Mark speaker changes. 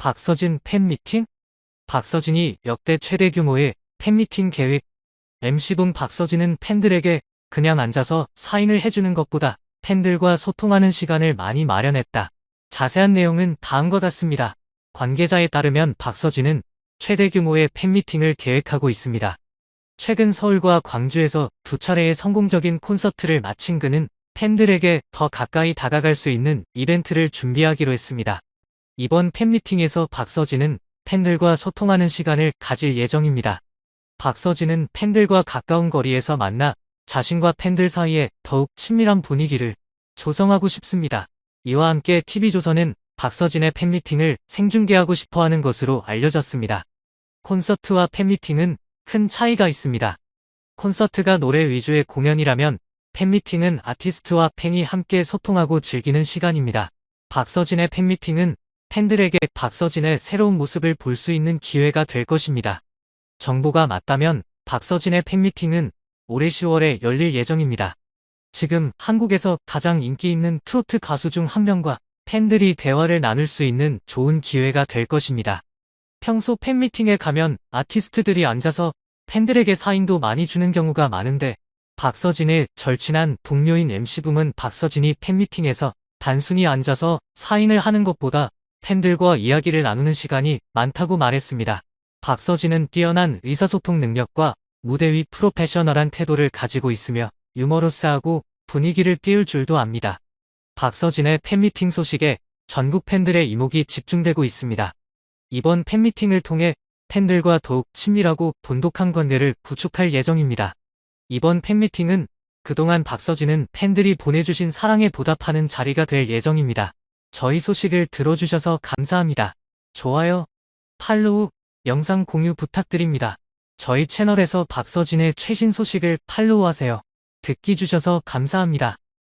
Speaker 1: 박서진 팬미팅? 박서진이 역대 최대 규모의 팬미팅 계획. MC분 박서진은 팬들에게 그냥 앉아서 사인을 해주는 것보다 팬들과 소통하는 시간을 많이 마련했다. 자세한 내용은 다음과 같습니다. 관계자에 따르면 박서진은 최대 규모의 팬미팅을 계획하고 있습니다. 최근 서울과 광주에서 두 차례의 성공적인 콘서트를 마친 그는 팬들에게 더 가까이 다가갈 수 있는 이벤트를 준비하기로 했습니다. 이번 팬미팅에서 박서진은 팬들과 소통하는 시간을 가질 예정입니다. 박서진은 팬들과 가까운 거리에서 만나 자신과 팬들 사이에 더욱 친밀한 분위기를 조성하고 싶습니다. 이와 함께 TV조선은 박서진의 팬미팅을 생중계하고 싶어 하는 것으로 알려졌습니다. 콘서트와 팬미팅은 큰 차이가 있습니다. 콘서트가 노래 위주의 공연이라면 팬미팅은 아티스트와 팬이 함께 소통하고 즐기는 시간입니다. 박서진의 팬미팅은 팬들에게 박서진의 새로운 모습을 볼 수 있는 기회가 될 것입니다. 정보가 맞다면 박서진의 팬미팅은 올해 10월에 열릴 예정입니다. 지금 한국에서 가장 인기 있는 트로트 가수 중 한 명과 팬들이 대화를 나눌 수 있는 좋은 기회가 될 것입니다. 평소 팬미팅에 가면 아티스트들이 앉아서 팬들에게 사인도 많이 주는 경우가 많은데 박서진의 절친한 동료인 MC붐은 박서진이 팬미팅에서 단순히 앉아서 사인을 하는 것보다 팬들과 이야기를 나누는 시간이 많다고 말했습니다. 박서진은 뛰어난 의사소통 능력과 무대 위 프로페셔널한 태도를 가지고 있으며 유머러스하고 분위기를 띄울 줄도 압니다. 박서진의 팬미팅 소식에 전국 팬들의 이목이 집중되고 있습니다. 이번 팬미팅을 통해 팬들과 더욱 친밀하고 돈독한 관계를 구축할 예정입니다. 이번 팬미팅은 그동안 박서진은 팬들이 보내주신 사랑에 보답하는 자리가 될 예정입니다. 저희 소식을 들어주셔서 감사합니다. 좋아요, 팔로우, 영상 공유 부탁드립니다. 저희 채널에서 박서진의 최신 소식을 팔로우하세요. 듣기 주셔서 감사합니다.